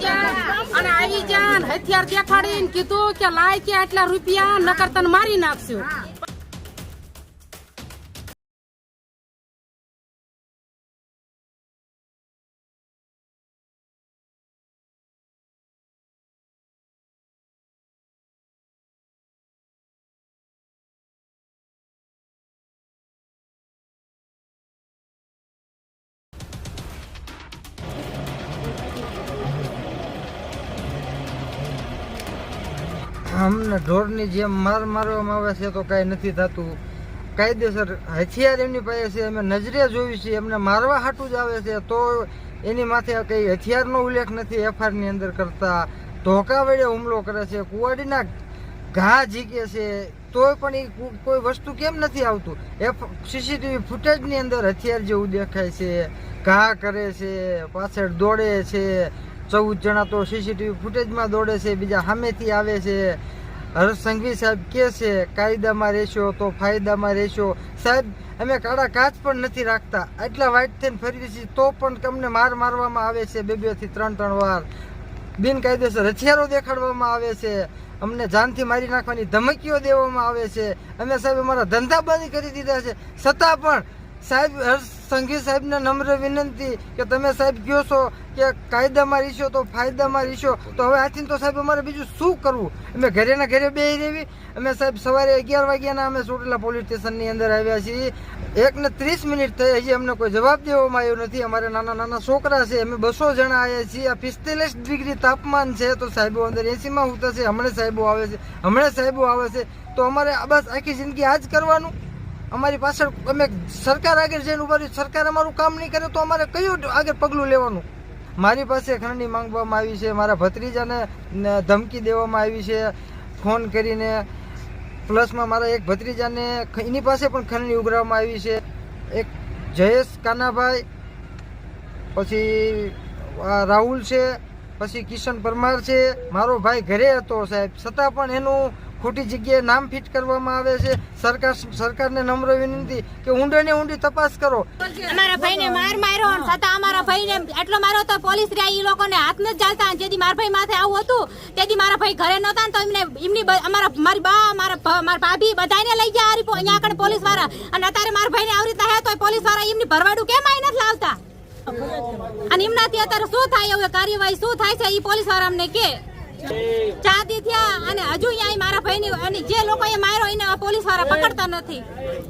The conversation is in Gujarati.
અને આવી ગયા હથિયાર દેખાડીને કીધું કે લાય કે આટલા રૂપિયા નકર તને મારી નાખશું. અમને ઢોરની જેમ માર મારવામાં આવે છે તો કાંઈ નથી થતું. કાયદેસર હથિયાર એમની પાસે છે, અમે નજરે જોયું છે, એમને મારવા હાટું જ આવે છે. તો એની માથે કંઈ હથિયારનો ઉલ્લેખ નથી એફઆઈઆરની અંદર કરતા. ધોકા વડે હુમલો કરે છે, કુવાડીના ઘા ઝીકે છે. તોય પણ એ કોઈ વસ્તુ કેમ નથી આવતું? એફ, સીસીટીવી ફૂટેજની અંદર હથિયાર જેવું દેખાય છે. ઘા કરે છે, પાછળ દોડે છે. ચૌદ જણા તો સીસીટીવી ફૂટેજમાં દોડે છે, બીજા સામેથી આવે છે. હર્ષ સંઘવી સાહેબ કે છે, કાયદામાં રહેશો તો ફાયદામાં રહેશો. સાહેબ, અમે કાળા કાચ પણ નથી રાખતા. આટલા વાઇટ થઈને ફરી છીએ તો પણ તમને માર મારવામાં આવે છે બે બેથી ત્રણ ત્રણ વાર. બિનકાયદેસર હથિયારો દેખાડવામાં આવે છે. અમને જાનથી મારી નાખવાની ધમકીઓ દેવામાં આવે છે. અમે સાહેબ અમારા ધંધા બંધ કરી દીધા છે. છતાં પણ સાહેબ સંઘવી સાહેબને નમ્ર વિનંતી કે તમે સાહેબ કહો છો કે કાયદામાં રહીશો તો ફાયદામાં રહીશો. તો હવે આથી તો સાહેબ અમારે બીજું શું કરવું? અમે ઘરે ના ઘરે બે રહેવી. અમે સાહેબ સવારે અગિયાર વાગ્યાના અમે ચોટીલા પોલીસ સ્ટેશનની અંદર આવ્યા છીએ. એક ને ત્રીસ મિનિટ થઈ, હજી અમને કોઈ જવાબ દેવામાં આવ્યો નથી. અમારે નાના નાના છોકરા છે, અમે બસો જણા આવ્યા છીએ. આ પિસ્તાલીસ ડિગ્રી તાપમાન છે તો સાહેબો અંદર એસીમાં ઉતરશે હમણાં સાહેબો આવે છે, હમણાં સાહેબો આવે છે. તો અમારે બસ આખી જિંદગી આ જ કરવાનું. અમારી પાછળ અમે સરકાર આગળ જઈને ઊભા રહ્યું. સરકાર અમારું કામ નહીં કરે તો અમારે કયું આગળ પગલું લેવાનું? મારી પાસે ખંડણી માંગવામાં આવી છે, મારા ભત્રીજાને ધમકી દેવામાં આવી છે, ફોન કરીને. પ્લસમાં મારા એક ભત્રીજાને એની પાસે પણ ખંડણી ઉઘરાવવામાં આવી છે. એક જયેશ કાનાભાઈ, પછી રાહુલ છે, પછી કિશન પરમાર છે. મારો ભાઈ ઘરે હતો સાહેબ. છતાં પણ એનું ખોટી જગ્યાએ નામ ફિટ કરવામાં આવે છે. સરકાર સરકારને નમ્ર વિનંતી કે ઊંડે ને ઊંડી તપાસ કરો. અમારા ભાઈને માર માર્યો અને છતાં અમારા ભાઈને એટલો માર્યો તો પોલીસ રહ્યા એ લોકોને હાથ ન ચાલતા. જેથી મારા ભાઈ માથે આવું હતું, તેથી મારા ભાઈ ઘરે નહોતા તો એમને એમની અમારા મારી બા, મારા મારા ભાભી બધાને લઈ ગયા હારી પો- અહીંયા આગળ પોલીસવાળા. અને અત્યારે મારા ભાઈને આવી રીતે હે તો પોલીસવાળા એમની ભરવાડું કેમ આઈ નથી લાવતા? અને એમનાથી અત્યારે શું થાય? એવું કાર્યવાહી શું થાય છે? એ પોલીસવાળા અમને કે દી થયા અને હજુ અહીંયા મારા ભાઈની અને જે લોકોએ માર્યો એને પોલીસવાળા પકડતા નથી.